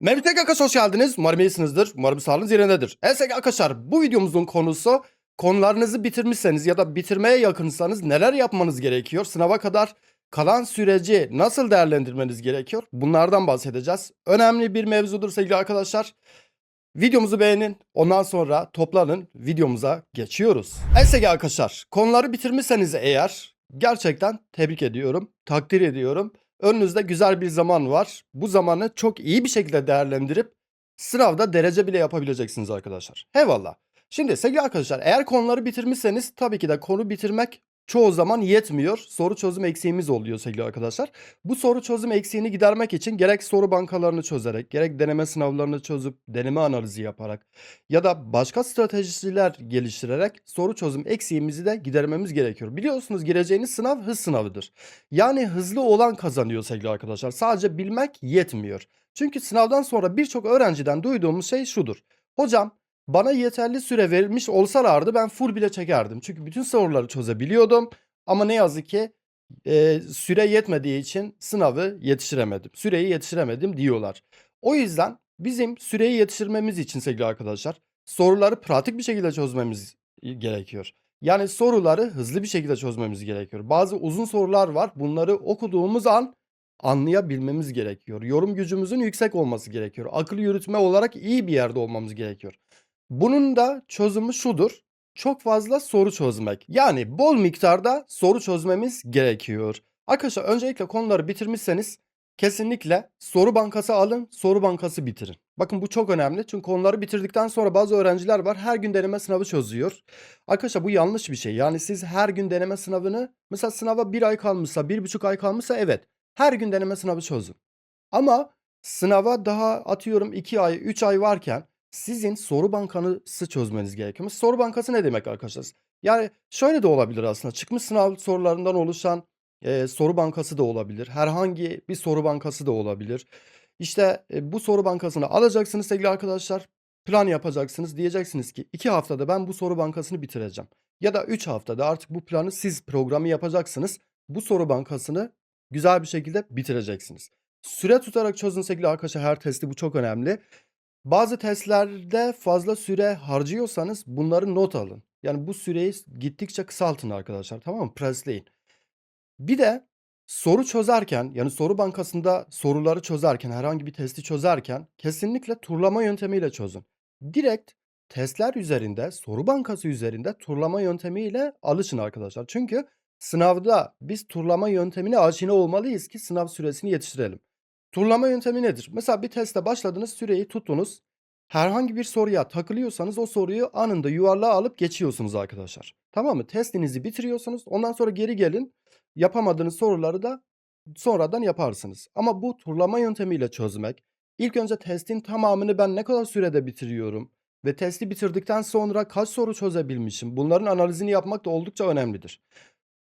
Merhaba arkadaşlar hoş geldiniz. Umarım iyisinizdir. Umarım sağlığınız yerindedir. Evet arkadaşlar bu videomuzun konusu konularınızı bitirmişseniz ya da bitirmeye yakınsanız neler yapmanız gerekiyor? Sınava kadar kalan süreci nasıl değerlendirmeniz gerekiyor? Bunlardan bahsedeceğiz. Önemli bir mevzudur sevgili arkadaşlar. Videomuzu beğenin. Ondan sonra toplanın. Videomuza geçiyoruz. Evet sevgili arkadaşlar konuları bitirmişseniz eğer gerçekten tebrik ediyorum. Takdir ediyorum. Önünüzde güzel bir zaman var. Bu zamanı çok iyi bir şekilde değerlendirip sınavda derece bile yapabileceksiniz arkadaşlar. Eyvallah. Şimdi sevgili arkadaşlar eğer konuları bitirmişseniz tabii ki de konu bitirmek çoğu zaman yetmiyor. Soru çözüm eksiğimiz oluyor sevgili arkadaşlar. Bu soru çözüm eksiğini gidermek için gerek soru bankalarını çözerek, gerek deneme sınavlarını çözüp deneme analizi yaparak ya da başka stratejiler geliştirerek soru çözüm eksiğimizi de gidermemiz gerekiyor. Biliyorsunuz gireceğiniz sınav hız sınavıdır. Yani hızlı olan kazanıyor sevgili arkadaşlar. Sadece bilmek yetmiyor. Çünkü sınavdan sonra birçok öğrenciden duyduğumuz şey şudur. Hocam bana yeterli süre verilmiş olsalardı ben full bile çekerdim. Çünkü bütün soruları çözebiliyordum. Ama ne yazık ki e, süre yetmediği için sınavı yetiştiremedim. Süreyi yetiştiremedim diyorlar. O yüzden bizim süreyi yetiştirmemiz için sevgili arkadaşlar soruları pratik bir şekilde çözmemiz gerekiyor. Yani soruları hızlı bir şekilde çözmemiz gerekiyor. Bazı uzun sorular var. Bunları okuduğumuz an anlayabilmemiz gerekiyor. Yorum gücümüzün yüksek olması gerekiyor. Akıl yürütme olarak iyi bir yerde olmamız gerekiyor. Bunun da çözümü şudur. Çok fazla soru çözmek. Yani bol miktarda soru çözmemiz gerekiyor. Arkadaşlar öncelikle konuları bitirmişseniz kesinlikle soru bankası alın, soru bankası bitirin. Bakın bu çok önemli. Çünkü konuları bitirdikten sonra bazı öğrenciler var her gün deneme sınavı çözüyor. Arkadaşlar bu yanlış bir şey. Yani siz her gün deneme sınavını mesela sınava bir ay kalmışsa, bir buçuk ay kalmışsa evet her gün deneme sınavı çözün. Ama sınava daha atıyorum 2 ay, 3 ay varken sizin soru bankanızı çözmeniz gerekiyor. Soru bankası ne demek arkadaşlar? Yani şöyle de olabilir aslında. Çıkmış sınav sorularından oluşan e, soru bankası da olabilir. Herhangi bir soru bankası da olabilir. İşte e, bu soru bankasını alacaksınız sevgili arkadaşlar. Plan yapacaksınız. Diyeceksiniz ki 2 haftada ben bu soru bankasını bitireceğim. Ya da 3 haftada artık bu planı siz programı yapacaksınız. Bu soru bankasını güzel bir şekilde bitireceksiniz. Süre tutarak çözün sevgili arkadaşlar her testi bu çok önemli. Bazı testlerde fazla süre harcıyorsanız bunları not alın. Yani bu süreyi gittikçe kısaltın arkadaşlar tamam mı? Presleyin. Bir de soru çözerken yani soru bankasında soruları çözerken herhangi bir testi çözerken kesinlikle turlama yöntemiyle çözün. Direkt testler üzerinde soru bankası üzerinde turlama yöntemiyle alışın arkadaşlar. Çünkü sınavda biz turlama yöntemine aşina olmalıyız ki sınav süresini yetiştirelim. Turlama yöntemi nedir? Mesela bir teste başladınız, süreyi tuttunuz. Herhangi bir soruya takılıyorsanız o soruyu anında yuvarlığa alıp geçiyorsunuz arkadaşlar. Tamam mı? Testinizi bitiriyorsunuz. Ondan sonra geri gelin. Yapamadığınız soruları da sonradan yaparsınız. Ama bu turlama yöntemiyle çözmek, ilk önce testin tamamını ben ne kadar sürede bitiriyorum ve testi bitirdikten sonra kaç soru çözebilmişim? Bunların analizini yapmak da oldukça önemlidir.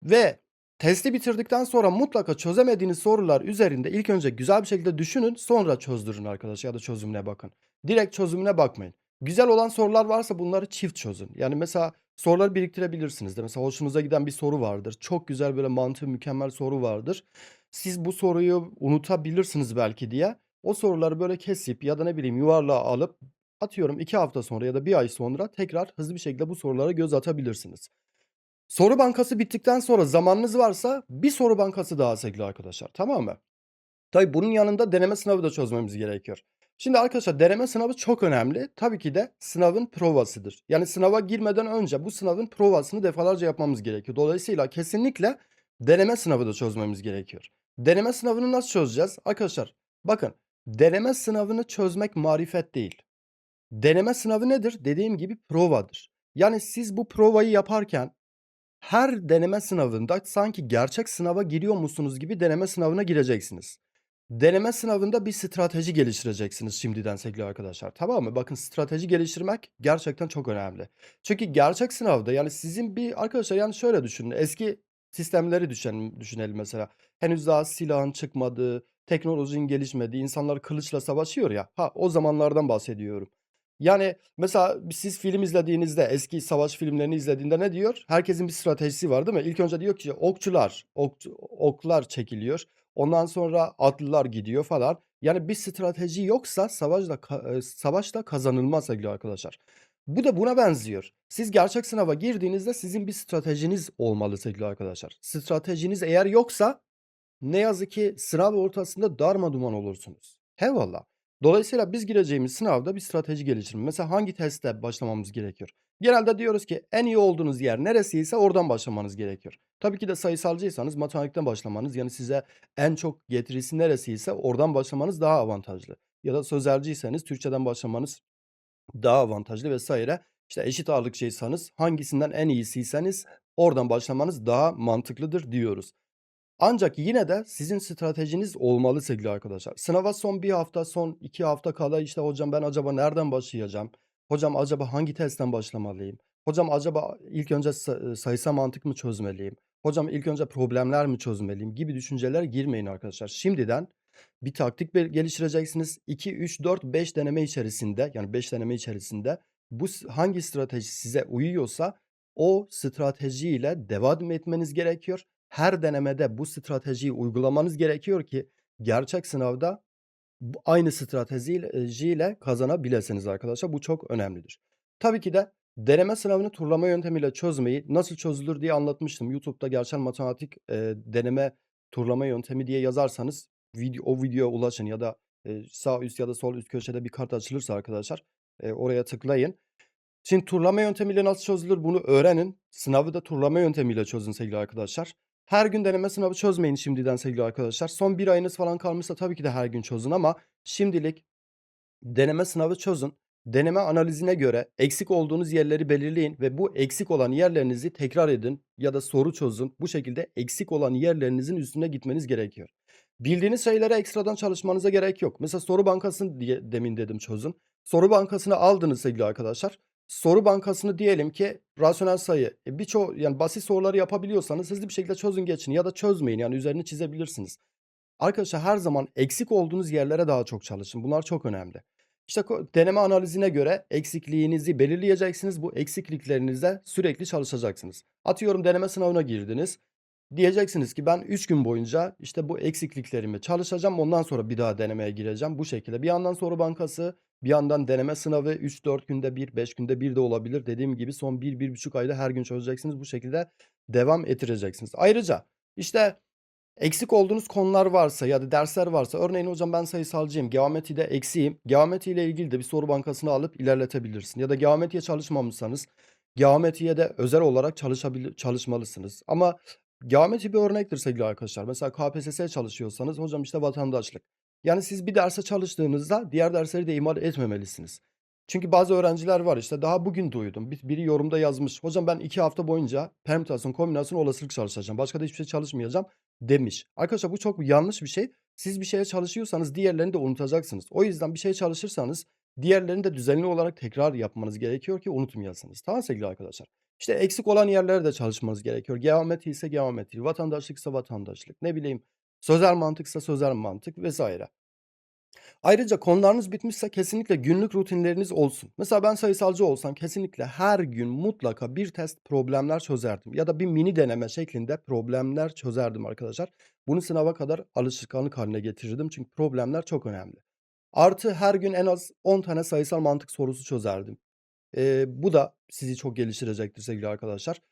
Ve testi bitirdikten sonra mutlaka çözemediğiniz sorular üzerinde ilk önce güzel bir şekilde düşünün, sonra çözdürün arkadaşlar ya da çözümüne bakın. Direkt çözümüne bakmayın. Güzel olan sorular varsa bunları çift çözün. Yani mesela soruları biriktirebilirsiniz de. Mesela hoşunuza giden bir soru vardır. Çok güzel böyle mantığı mükemmel soru vardır. Siz bu soruyu unutabilirsiniz belki diye. O soruları böyle kesip ya da ne bileyim yuvarlığa alıp atıyorum 2 hafta sonra ya da 1 ay sonra tekrar hızlı bir şekilde bu sorulara göz atabilirsiniz. Soru bankası bittikten sonra zamanınız varsa bir soru bankası daha sevgili arkadaşlar. Tamam mı? Tabii bunun yanında deneme sınavı da çözmemiz gerekiyor. Şimdi arkadaşlar deneme sınavı çok önemli. Tabii ki de sınavın provasıdır. Yani sınava girmeden önce bu sınavın provasını defalarca yapmamız gerekiyor. Dolayısıyla kesinlikle deneme sınavı da çözmemiz gerekiyor. Deneme sınavını nasıl çözeceğiz? Arkadaşlar bakın deneme sınavını çözmek marifet değil. Deneme sınavı nedir? Dediğim gibi provadır. Yani siz bu provayı yaparken her deneme sınavında sanki gerçek sınava giriyor musunuz gibi deneme sınavına gireceksiniz. Deneme sınavında bir strateji geliştireceksiniz şimdiden sevgili arkadaşlar. Tamam mı? Bakın strateji geliştirmek gerçekten çok önemli. Çünkü gerçek sınavda yani sizin bir arkadaşlar yani şöyle düşünün. Eski sistemleri düşünelim, düşünelim mesela. Henüz daha silahın çıkmadığı, teknolojinin gelişmediği, insanlar kılıçla savaşıyor ya. Ha o zamanlardan bahsediyorum. Yani mesela siz film izlediğinizde eski savaş filmlerini izlediğinde ne diyor? Herkesin bir stratejisi var değil mi? İlk önce diyor ki okçular, ok, oklar çekiliyor. Ondan sonra atlılar gidiyor falan. Yani bir strateji yoksa savaş da ka eee, savaş da kazanılmaz sevgili arkadaşlar. Bu da buna benziyor. Siz gerçek sınava girdiğinizde sizin bir stratejiniz olmalı sevgili arkadaşlar. Stratejiniz eğer yoksa ne yazık ki sınav ortasında darmaduman olursunuz. Eyvallah. Dolayısıyla biz gireceğimiz sınavda bir strateji geliştirme. Mesela hangi testte başlamamız gerekiyor? Genelde diyoruz ki en iyi olduğunuz yer neresiyse oradan başlamanız gerekiyor. Tabii ki de sayısalcıysanız matematikten başlamanız yani size en çok getirisi neresiyse oradan başlamanız daha avantajlı. Ya da sözelciyseniz Türkçeden başlamanız daha avantajlı vesaire. İşte eşit ağırlıkçıysanız hangisinden en iyisiyseniz oradan başlamanız daha mantıklıdır diyoruz. Ancak yine de sizin stratejiniz olmalı sevgili arkadaşlar. Sınava son 1 hafta, son 2 hafta kala işte hocam ben acaba nereden başlayacağım? Hocam acaba hangi testten başlamalıyım? Hocam acaba ilk önce sa- sayısal mantık mı çözmeliyim? Hocam ilk önce problemler mi çözmeliyim gibi düşünceler girmeyin arkadaşlar. Şimdiden bir taktik geliştireceksiniz. 2, 3, 4, 5 deneme içerisinde yani 5 deneme içerisinde bu hangi strateji size uyuyorsa o stratejiyle devam etmeniz gerekiyor. Her denemede bu stratejiyi uygulamanız gerekiyor ki gerçek sınavda aynı stratejiyle kazanabilirsiniz arkadaşlar. Bu çok önemlidir. Tabii ki de deneme sınavını turlama yöntemiyle çözmeyi nasıl çözülür diye anlatmıştım. YouTube'da gerçel matematik e, deneme turlama yöntemi diye yazarsanız video, o videoya ulaşın ya da e, sağ üst ya da sol üst köşede bir kart açılırsa arkadaşlar e, oraya tıklayın. Şimdi turlama yöntemiyle nasıl çözülür bunu öğrenin. Sınavı da turlama yöntemiyle çözün sevgili arkadaşlar. Her gün deneme sınavı çözmeyin şimdiden sevgili arkadaşlar. Son bir ayınız falan kalmışsa tabii ki de her gün çözün ama şimdilik deneme sınavı çözün. Deneme analizine göre eksik olduğunuz yerleri belirleyin ve bu eksik olan yerlerinizi tekrar edin ya da soru çözün. Bu şekilde eksik olan yerlerinizin üstüne gitmeniz gerekiyor. Bildiğiniz şeylere ekstradan çalışmanıza gerek yok. Mesela soru bankasını diye demin dedim çözün. Soru bankasını aldınız sevgili arkadaşlar. Soru bankasını diyelim ki rasyonel sayı. E, birçok yani basit soruları yapabiliyorsanız hızlı bir şekilde çözün geçin ya da çözmeyin yani üzerini çizebilirsiniz. Arkadaşlar her zaman eksik olduğunuz yerlere daha çok çalışın. Bunlar çok önemli. İşte deneme analizine göre eksikliğinizi belirleyeceksiniz. Bu eksikliklerinizde sürekli çalışacaksınız. Atıyorum deneme sınavına girdiniz. Diyeceksiniz ki ben 3 gün boyunca işte bu eksikliklerimi çalışacağım. Ondan sonra bir daha denemeye gireceğim. Bu şekilde bir yandan soru bankası, bir yandan deneme sınavı 3-4 günde bir, 5 günde bir de olabilir. Dediğim gibi son 1-1,5 ayda her gün çözeceksiniz. Bu şekilde devam ettireceksiniz. Ayrıca işte Eksik olduğunuz konular varsa ya da dersler varsa örneğin hocam ben sayısalcıyım. Geometride eksiğim. Geometri ile ilgili de bir soru bankasını alıp ilerletebilirsin. Ya da geometriye çalışmamışsanız geometriye de özel olarak çalışabil çalışmalısınız. Ama geometri bir örnektir sevgili arkadaşlar. Mesela KPSS'ye çalışıyorsanız hocam işte vatandaşlık. Yani siz bir derse çalıştığınızda diğer dersleri de ihmal etmemelisiniz. Çünkü bazı öğrenciler var işte daha bugün duydum. Bir- Biri yorumda yazmış. Hocam ben iki hafta boyunca permütasyon, kombinasyon, olasılık çalışacağım. Başka da hiçbir şey çalışmayacağım demiş. Arkadaşlar bu çok yanlış bir şey. Siz bir şeye çalışıyorsanız diğerlerini de unutacaksınız. O yüzden bir şeye çalışırsanız diğerlerini de düzenli olarak tekrar yapmanız gerekiyor ki unutmayasınız. Tamam sevgili arkadaşlar. İşte eksik olan yerlere de çalışmanız gerekiyor. Geometri ise geometri, vatandaşlıksa vatandaşlık, ne bileyim sözel mantıksa sözel mantık vesaire. Ayrıca konularınız bitmişse kesinlikle günlük rutinleriniz olsun. Mesela ben sayısalcı olsam kesinlikle her gün mutlaka bir test problemler çözerdim. Ya da bir mini deneme şeklinde problemler çözerdim arkadaşlar. Bunu sınava kadar alışkanlık haline getirirdim. Çünkü problemler çok önemli. Artı her gün en az 10 tane sayısal mantık sorusu çözerdim. Ee, bu da sizi çok geliştirecektir sevgili arkadaşlar.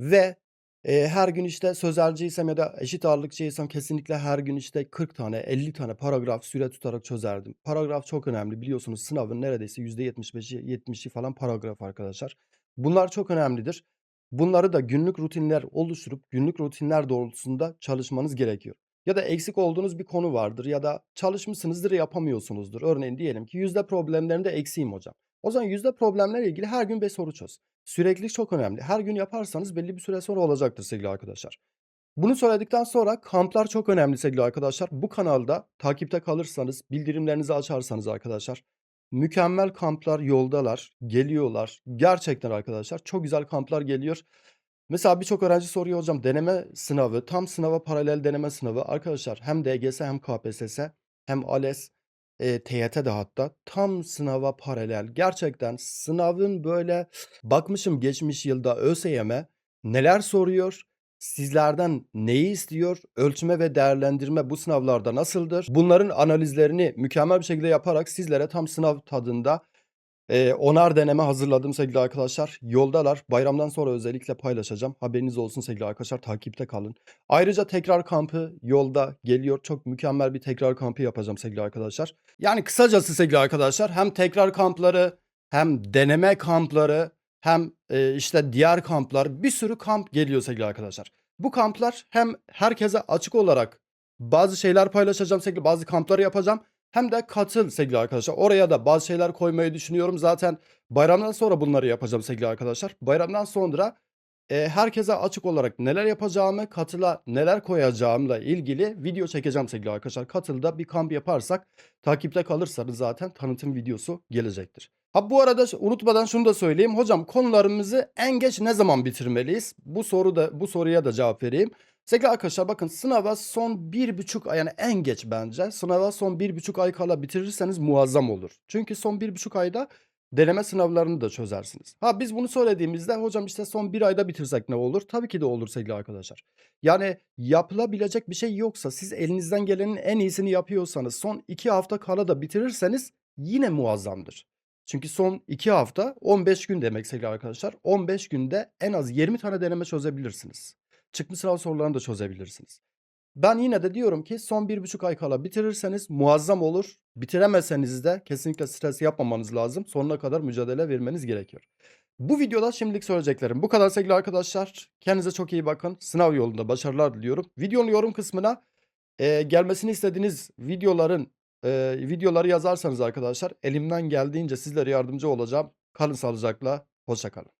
Ve, eee, her gün, işte, sözelciysem ya da eşit ağırlıkçıysam kesinlikle her gün, işte, 40 tane, 50 tane paragraf süre tutarak çözerdim. Paragraf çok önemli. Biliyorsunuz sınavın neredeyse %75'i, 70'i falan paragraf arkadaşlar. Bunlar çok önemlidir. Bunları da günlük rutinler oluşturup günlük rutinler doğrultusunda çalışmanız gerekiyor. Ya da eksik olduğunuz bir konu vardır ya da çalışmışsınızdır, yapamıyorsunuzdur. Örneğin diyelim ki yüzde problemlerinde eksiğim hocam. O zaman yüzde problemlerle ilgili her gün 5 soru çöz. Süreklilik çok önemli. Her gün yaparsanız belli bir süre sonra olacaktır sevgili arkadaşlar. Bunu söyledikten sonra kamplar çok önemli sevgili arkadaşlar. Bu kanalda takipte kalırsanız, bildirimlerinizi açarsanız arkadaşlar, mükemmel kamplar yoldalar, geliyorlar. Gerçekten arkadaşlar çok güzel kamplar geliyor. Mesela birçok öğrenci soruyor hocam deneme sınavı, tam sınava paralel deneme sınavı. Arkadaşlar hem DGS hem KPSS hem ALES, eee, TYT de hatta tam sınava paralel. Gerçekten sınavın böyle bakmışım geçmiş yılda ÖSYM neler soruyor. sizlerden neyi istiyor? Ölçme ve değerlendirme bu sınavlarda nasıldır? Bunların analizlerini mükemmel bir şekilde yaparak sizlere tam sınav tadında Eee, onar deneme hazırladım sevgili arkadaşlar. Yoldalar. Bayramdan sonra özellikle paylaşacağım. Haberiniz olsun sevgili arkadaşlar. Takipte kalın. Ayrıca tekrar kampı yolda geliyor. Çok mükemmel bir tekrar kampı yapacağım sevgili arkadaşlar. Yani kısacası sevgili arkadaşlar hem tekrar kampları hem deneme kampları hem eee, işte diğer kamplar bir sürü kamp geliyor sevgili arkadaşlar. Bu kamplar hem herkese açık olarak bazı şeyler paylaşacağım sevgili bazı kampları yapacağım. Hem de katıl sevgili arkadaşlar. Oraya da bazı şeyler koymayı düşünüyorum. Zaten bayramdan sonra bunları yapacağım sevgili arkadaşlar. Bayramdan sonra e, herkese açık olarak neler yapacağımı, katıla neler koyacağımla ilgili video çekeceğim sevgili arkadaşlar. Katılda bir kamp yaparsak takipte kalırsanız zaten tanıtım videosu gelecektir. Ha bu arada unutmadan şunu da söyleyeyim. Hocam konularımızı en geç ne zaman bitirmeliyiz? Bu soru da bu soruya da cevap vereyim. Sevgili arkadaşlar bakın sınava son bir buçuk ay yani en geç bence sınava son bir buçuk ay kala bitirirseniz muazzam olur. Çünkü son bir buçuk ayda deneme sınavlarını da çözersiniz. Ha biz bunu söylediğimizde hocam işte son bir ayda bitirsek ne olur? Tabii ki de olur sevgili arkadaşlar. Yani yapılabilecek bir şey yoksa siz elinizden gelenin en iyisini yapıyorsanız son iki hafta kala da bitirirseniz yine muazzamdır. Çünkü son iki hafta 15 gün demek sevgili arkadaşlar. 15 günde en az 20 tane deneme çözebilirsiniz. Çıkmış sınav sorularını da çözebilirsiniz. Ben yine de diyorum ki son bir buçuk ay kala bitirirseniz muazzam olur. Bitiremezseniz de kesinlikle stres yapmamanız lazım. Sonuna kadar mücadele vermeniz gerekiyor. Bu videoda şimdilik söyleyeceklerim bu kadar sevgili arkadaşlar. Kendinize çok iyi bakın. Sınav yolunda başarılar diliyorum. Videonun yorum kısmına e, gelmesini istediğiniz videoların e, videoları yazarsanız arkadaşlar elimden geldiğince sizlere yardımcı olacağım. Kalın sağlıcakla. Hoşça kalın.